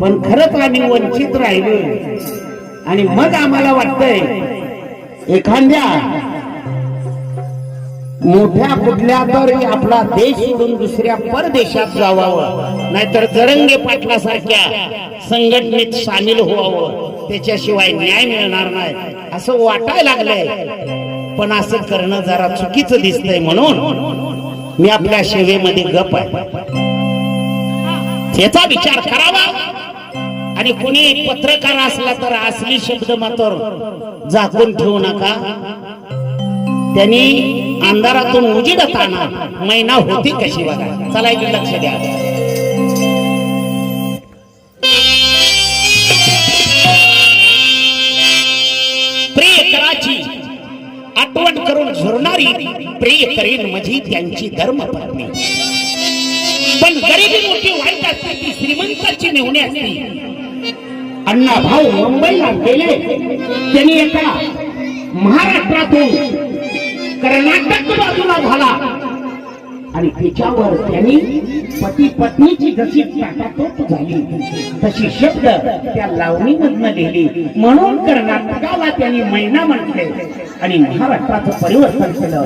पण खरंच आम्ही वंचित राहिलो. आणि मग आम्हाला वाटतंय एखाद्या मोठ्या कुठल्या तर आपला देश सोडून दुसऱ्या परदेशात जावावं. नाहीतर तरंगे पाटलासारख्या संघटनेत सामील व्हावं. त्याच्याशिवाय न्याय मिळणार नाही. असं वाटायला लागलंय. पण असं करणं जरा चुकीचं दिसतंय म्हणून मी आपल्या सेवेमध्ये गप आहे. याचा विचार करावा. आणि कोणी पत्रकार असला तर असली शब्द मात्र झाकून ठेवू नका. त्यांनी अंधारातून उजिडताना आणा मैना होती कशी बघा. चला एक लक्ष द्या. प्रियकराची आठवण करून झुरणारी प्रिय करीन माझी त्यांची धर्मपत्नी. पण गरिबी मोठी वाईट असते ती श्रीमंताची मेहुणी असते. अण्णा भाऊ मुंबईला गेले. त्यांनी एका महाराष्ट्रातून कर्नाटक बाजूला झाला. आणि त्याच्यावर त्यांनी पती पत्नीची जशी टाटाटोप झाली तशी शब्द त्या लावणीमधनं लिहिली. म्हणून कर्नाटकाला त्यांनी मैना म्हटले. आणि महाराष्ट्राचं परिवर्तन केलं.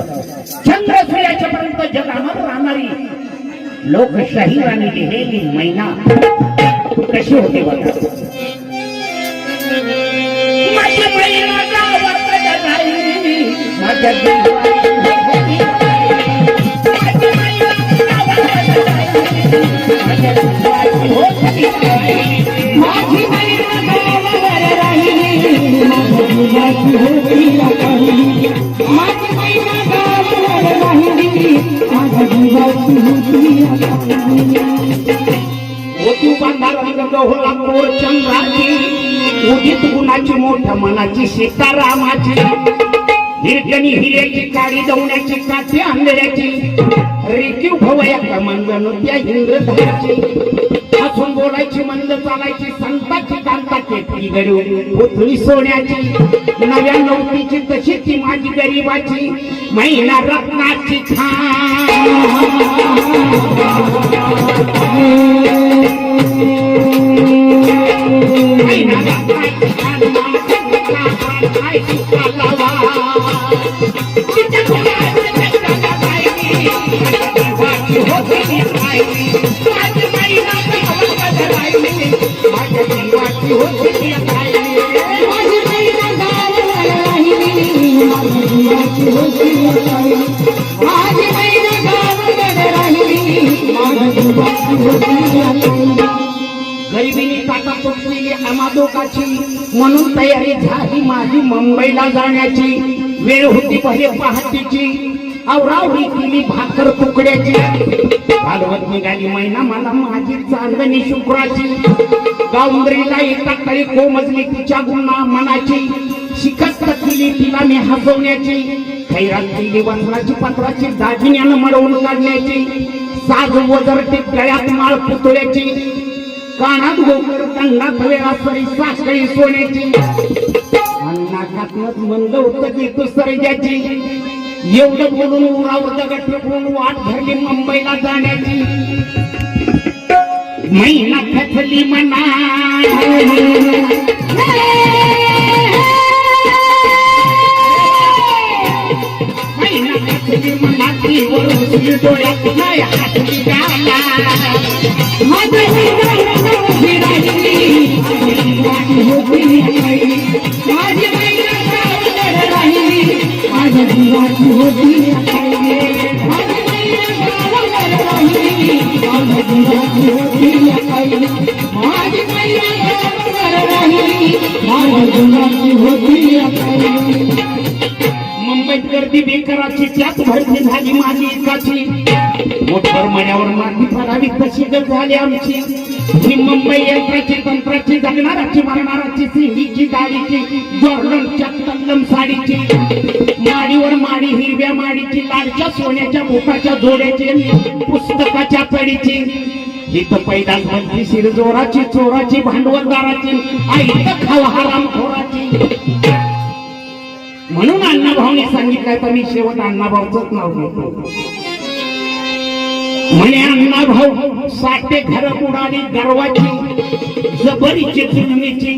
चंद्र सूर्याच्या पर्यंत जगावर राहणारी लोकशाही आणि लिहिलेली मैना कशी होते बघा माझी मैना. माझी मैना राहिली. माझी गावावर राहिली जीवाची होती बांधार चंद्राची उदित गुणाची मोठ्या मनाची सीतारामाची. हिरकणी हिऱ्याची काळी दवण्याची काठी आंधळ्याची. रेखीव भवया कमंगन त्या इंद्रधराची हसून बोलायची म्हणलं चालायची संताची कांता केतली गडू. पुतळी सोन्याची नव्या नवतीची तशी ती माझी गरीबाची? महिना रत्नाची माझी मैना गावावर गरिबीने काटा तुटलेली अमादोकाची म्हणून तयारी झाली माझी मुंबईला जाण्याची. वेळ होती पहिले पहाटेची. आवरावरी केली भाकर तुकड्याची. भागवत निघाली महिना मला माझी चांदणी शुक्राची. गावंदरीला एका तरी कोमजली तिच्या गुन्हा मनाची. शिकस्त केली तिला मी हसवण्याची. खैरात केली वंदनाची पत्राची दागिन्यानं मडवून काढण्याची. साज वजरटी गळ्यात माळ पुतळ्याची. कानात गोकर कंडात वेळा सरी साखळी सोन्याची. नाकात मंद होत की तू सरजाची एवढं बोलून उरावर दगड फेकून वाट धरली मुंबईला जाण्याची. महिना खचली मना. महिना खचली मुंबईत गर्दी बेकराची त्याच भरती झाली माझी एकाची. मोठ्यावर मण्यावर माती फरावी तशी गत झाली आमची? ही मुंबई यंत्राची तंत्राची जगणाराची मरणाराची सिंहीची गाडीची जॉर्डनच्या कल्लम साडीची. माडीवर माडी हिरव्या माडीची लालच्या सोन्याच्या बोटाच्या जोड्याची पुस्तकाच्या पडीची. इथं पैदास बंदीशीर जोराची चोराची भांडवलदाराची आई खावा हराम खोराची. म्हणून अण्णाभाऊने सांगितलं तर मी शेवट अण्णाभाऊच नाव घेतो. म्हणे अण्णा भाऊ साठे घर बुडाली गर्वाची जबरीची जुलमीची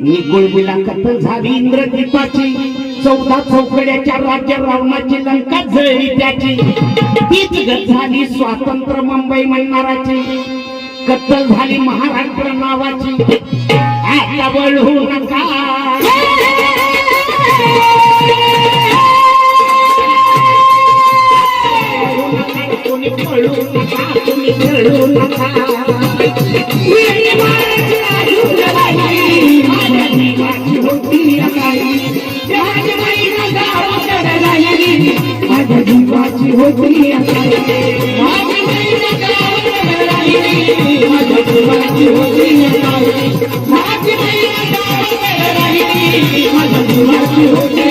निगुळबिला कथन झाली इंद्रदीपाची चौदा चौकड्याच्या राज्य रावणाची लंका जळली त्याची. तीच गत झाली स्वातंत्र्य मुंबई म्हणणाराची कत्तल झाली महाराष्ट्र नावाची. आता बळू नका. पळू नका कोणी खेळू नका माझ्या जीवाची होती माझ्या जीवाची होती माझ्या जीवाची होती